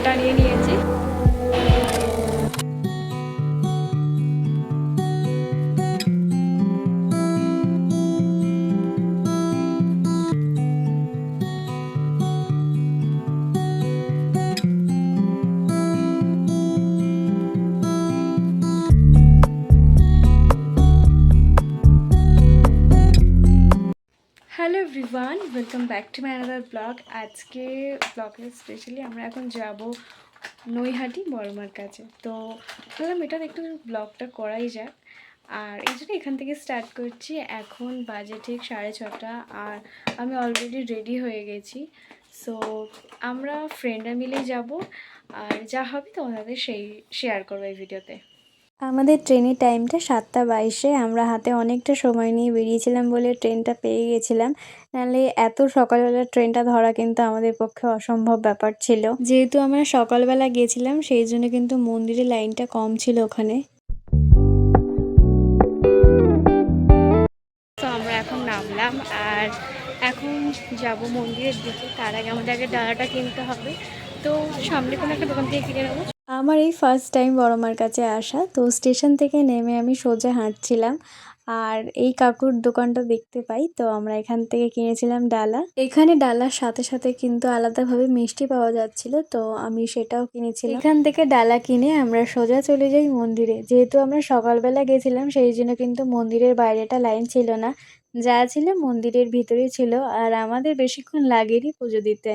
চাটা নিয়ে নিয়েছি hello everyone, welcome back to my another blog. আজকে ব্লগে স্পেশালি আমরা এখন যাব নৈহাটি বড়মার কাছে। তো ভাবলাম এটার একটু ব্লগটা করাই যাক। আর এই জন্য এখান থেকে স্টার্ট করছি। এখন বাজে ঠিক সাড়ে ছটা আর আমি অলরেডি রেডি হয়ে গেছি। সো আমরা ফ্রেন্ডরা মিলেই যাব। আর যা হবে তোমাদের সেই শেয়ার করব এই ভিডিওতে আমাদের ট্রেনের টাইমটা সাতটা বাইশে। আমরা হাতে অনেকটা সময় নিয়ে বেরিয়েছিলাম বলে ট্রেনটা পেয়ে গেছিলাম। নাহলে এত সকালবেলা ট্রেনটা ধরা কিন্তু আমাদের পক্ষে অসম্ভব ব্যাপার ছিল। যেহেতু আমরা সকালবেলা গেছিলাম, সেই জন্য কিন্তু মন্দিরের লাইনটা কম ছিল ওখানে। তো আমরা এখন নামলাম আর এখন যাব মন্দিরের দিকে। তার আগে আমাদের আগে ডালাটা কিনতে হবে। তো সামনে কোনো একটা দোকান থেকে কিনে নেব। আমার এই ফার্স্ট টাইম বড়মার কাছে আসা, তো স্টেশন থেকে নেমে আমি সোজা হাঁটছিলাম। আর এই কাকুর দোকানটা দেখতে পাই, তো আমরা এখান থেকে কিনেছিলাম ডালা। এখানে ডালার সাথে সাথে কিন্তু আলাদাভাবে মিষ্টি পাওয়া যাচ্ছিল, তো আমি সেটাও কিনেছিলাম। এখান থেকে ডালা কিনে আমরা সোজা চলে যাই মন্দিরে। যেহেতু আমরা সকালবেলা গেছিলাম, সেই জন্য কিন্তু মন্দিরের বাইরেটা লাইন ছিল না। যা ছিল মন্দিরের ভিতরেই ছিল, আর আমাদের বেশিক্ষণ লাগেনি পুজো দিতে।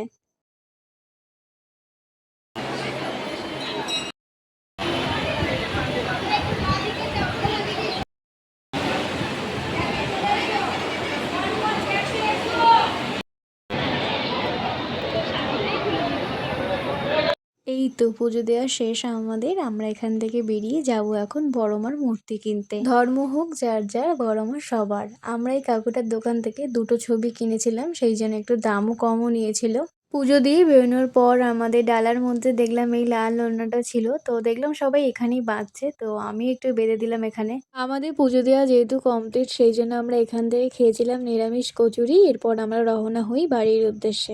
এই তো পুজো দেওয়া শেষ আমাদের। আমরা এখান থেকে বেরিয়ে যাব এখন বড়মার মূর্তি কিনতে। ধর্ম হোক, যার যার বড়মা সবার। আমরা এই কাকুটার দোকান থেকে দুটো ছবি কিনেছিলাম, সেই জন্য একটু দামও কমও নিয়েছিল। পুজো দিয়ে বেরোনোর পর আমাদের ডালার মধ্যে দেখলাম এই লাল ওড়নাটা ছিল, তো দেখলাম সবাই এখানেই বাঁধছে, তো আমি একটু বেঁধে দিলাম এখানে। আমাদের পুজো দেওয়া যেহেতু কমপ্লিট সেই জন্য আমরা এখান থেকে খেয়েছিলাম নিরামিষ কচুরি, এরপর আমরা রওনা হই বাড়ির উদ্দেশ্যে।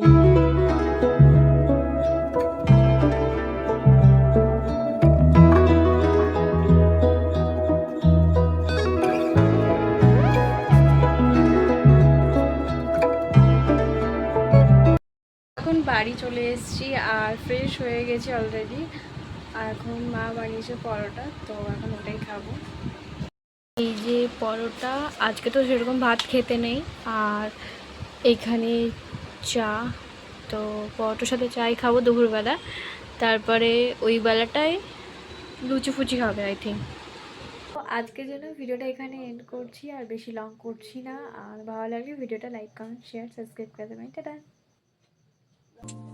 বাড়ি চলে এসেছি আর ফ্রেশ হয়ে গেছি অলরেডি আর এখন মা বানিয়েছে পরোটা, তো এখন ওটাই খাব। এই যে পরোটা, আজকে তো সেরকম ভাত খেতে নেই, আর এখানে চা, তো পরোটার সাথে চাই খাব দুপুরবেলা। তারপরে ওই বেলাটায় লুচি ফুচি হবে আই থিঙ্ক আজকের জন্য ভিডিওটা এখানে এন্ড করছি, আর বেশি লং করছি না। আর ভালো লাগলে ভিডিওটা লাইক কমেন্ট শেয়ার সাবস্ক্রাইব করে দেবেন। টাটা। Thank you